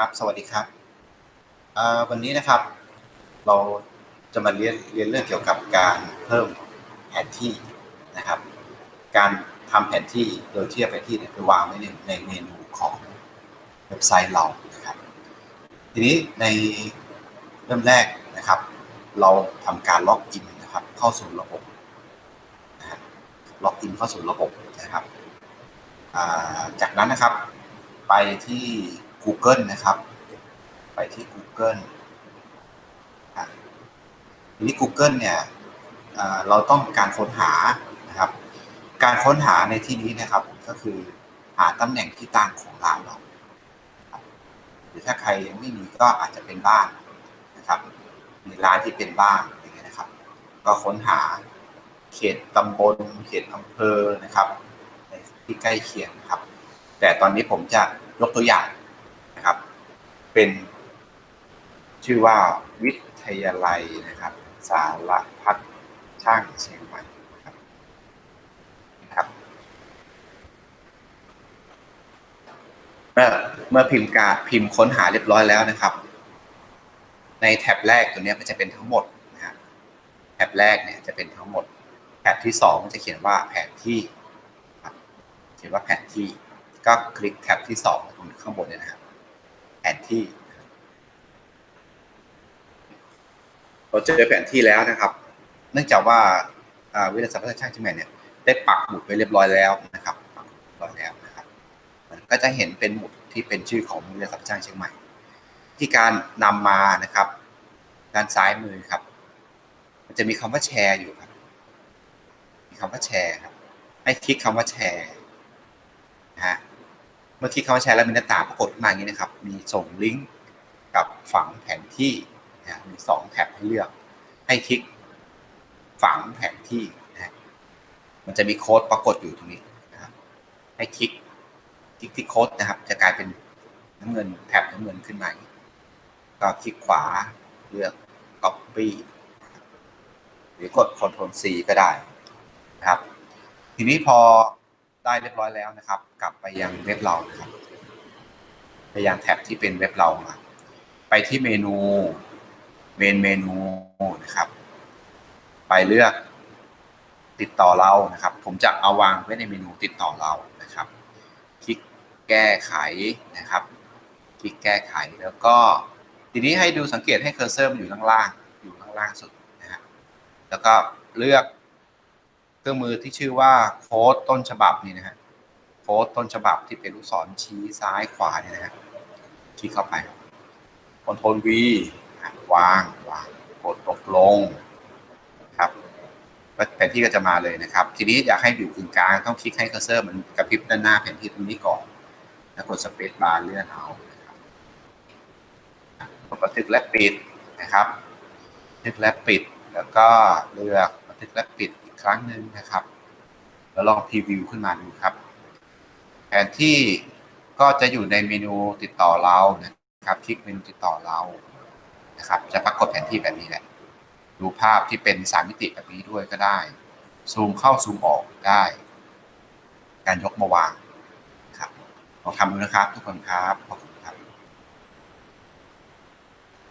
ครับ สวัสดีครับ วันนี้นะครับ เราจะมาเรียนเรียนเรื่องเกี่ยวกับการเพิ่มแผนที่นะครับ การทำแผนที่โดยที่เอาแผนที่เนี่ยไปวางไว้ในในเมนูของเว็บไซต์เรานะครับ ทีนี้ในเริ่มแรกนะครับ เราทำการล็อกอินนะครับ เข้าสู่ระบบนะครับล็อกอินเข้าสู่ระบบนะครับ จากนั้นนะครับ ไปที่ Google นะครับ ไปที่ Google อะทีนี้ Google เนี่ยเราต้องการค้นหานะครับ การค้นหาในที่นี้นะครับก็คือหาตำแหน่งที่ตั้งของร้านเราหรือถ้าใครยังไม่มีก็อาจจะเป็นบ้านนะครับมีร้านที่เป็นบ้านอย่างเงี้ยนะครับ ก็ค้นหาเขตตำบลเขตอำเภอนะครับในที่ใกล้เคียงนะครับ แต่ตอนนี้ผมจะยกตัวอย่าง เป็น ชื่อว่าวิทยาลัยนะครับ สารพัดช่างเชียงใหม่ครับนะครับเมื่อเมื่อพิมพ์การพิมพ์ค้นหาเรียบร้อยแล้วนะครับ ในแท็บแรกตัวนี้ยก็จะเป็นทั้งหมดนะฮะแท็บแรกเนี่ยจะเป็นทั้งหมดแท็บที่สองจะเขียนว่าแผนที่เขียนว่าแผนที่ก็คลิกแท็บที่สองตรงข้างบนเนี่ยนะครับ แผนที่เราเจอแผนที่แล้วนะครับ เนื่องจากว่าวิทยาศาสตร์พัฒนาช่างเชียงใหม่เนี่ยได้ปักหมุดไว้เรียบร้อยแล้วนะครับปักหมุดเรียบร้อยแล้วนะครับมันก็จะเห็นเป็นหมุดที่เป็นชื่อของวิทยาศาสตร์ช่างเชียงใหม่ ที่การนำมานะครับ ด้านซ้ายมือครับ มันจะมีคำว่าแชร์อยู่ครับ มีคำว่าแชร์ครับ ให้คลิกคำว่าแชร์นะฮะ มื่อคลิกคำว่าแชร์แล้วมีหน้าต่างปรากฏขึ้นมาอย่างนี้นะครับ มีส่งลิงก์กับฝังแผนที่นะมีสองแท็บให้เลือก ให้คลิกฝังแผนที่นะมันจะมีโค้ดปรากฏอยู่ตรงนี้นะครับ ให้คลิกคลิกที่โค้ดนะครับ จะกลายเป็นน้ำเงินแท็บน้ำเงินขึ้นมาก็คลิกขวาเลือก copy หรือกด Ctrl C ก็ได้นะครับ ทีนี้พอได้เรียบร้อยแล้วนะครับ กลับไปยังเว็บเรานะครับ ไปยังแท็บที่เป็นเว็บเรามาไปที่เมนูเมนเมนูนะครับ ไปเลือกติดต่อเรานะครับ ผมจะเอาวางไว้ในเมนูติดต่อเรานะครับ คลิกแก้ไขนะครับ คลิกแก้ไขแล้วก็ทีนี้ให้ดูสังเกตให้เคอร์เซอร์มันอยู่ข้างล่างอยู่ข้างล่างสุดนะฮะแล้วก็เลือกเครื่องมือที่ชื่อว่าโค้ดต้นฉบับนี่นะฮะ โค้ดต้นฉบับที่เป็นลูกศรชี้ซ้ายขวาเนี่ยนะฮะคลิกเข้าไปคอนโทรลวีวางวางกดตกลงครับแผนที่ก็จะมาเลยนะครับ ทีนี้อยากให้อยู่กึ่งกลางต้องคลิกให้เคอร์เซอร์มันกระพริบด้านหน้าแผนที่ตรงนี้ก่อน แล้วกดสเปซบาร์เลื่อนเอาครับกดบันทึกและปิดนะครับบันทึกและปิด แล้วก็เลือกบันทึกและปิดอีกครั้งหนึ่งนะครับ แล้วลองพรีวิวขึ้นมาดูครับ ที่ก็จะอยู่ในเมนูติดต่อเรานะครับ คลิกเมนูติดต่อเรานะครับ จะปรากฏแผนที่แบบนี้แหละ ดูภาพที่เป็นสามมิติแบบนี้ด้วยก็ได้ ซูมเข้าซูมออกได้ การยกมาวางครับลองทำดูนะครับ ทุกคนครับขอบคุณครับ